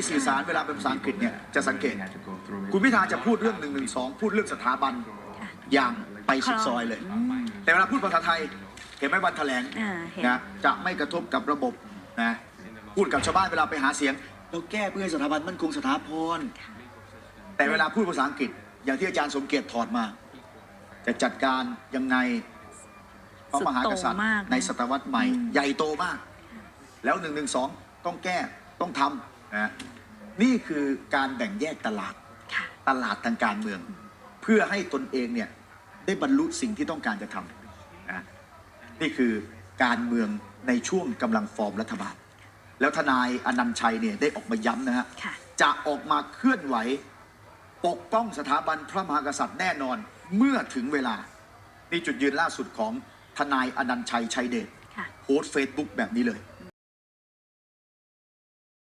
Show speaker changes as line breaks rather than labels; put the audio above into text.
ที่สื่อสารเวลาเป็นภาษาอังกฤษเนี่ยจะสังเกต คุณพิธาจะพูดเรื่องหนึ่งหนึ่งสองพูดเรื่องสถาบันอย่างไปสุดซอยเลย แต่เวลาพูดภาษาไทยเห็นไหมวันแถลง
อ่าเห็น
นะจะไม่กระทบกับระบบนะพูดกับชาวบ้านเวลาไปหาเสียง เราแก้เพื่อให้สถาบันมั่นคงสถาพรแต่เวลาพูดภาษาอังกฤษ อย่างที่อาจารย์สมเกียรติถอดมา จะจัดการยังไงพระมหากษัตริย์
สุดโต่งมากนะ
ในศตวรรษใหม่ ใหญ่โตมาก แล้วหนึ่งหนึ่งสองต้องแก้ต้องทำ นะนี่คือการแบ่งแยกตลาด
ค่ะ
ตลาดทางการเมือง เพื่อให้ตนเองเนี่ยได้บรรลุสิ่งที่ต้องการจะทำนะนี่คือการเมืองในช่วงกำลังฟอร์มรัฐบาล แล้วทนายอนันต์ชัยเนี่ยได้ออกมาย้ำนะฮะ
ค่ะ
จะออกมาเคลื่อนไหว ปกป้องสถาบันพระมหากษัตริย์แน่นอนเมื่อถึงเวลา นี่จุดยืนล่าสุดของทนายอนันต์ชัยชัยเดช
ค่ะ
โพสต์เฟซบุ๊กแบบนี้เลย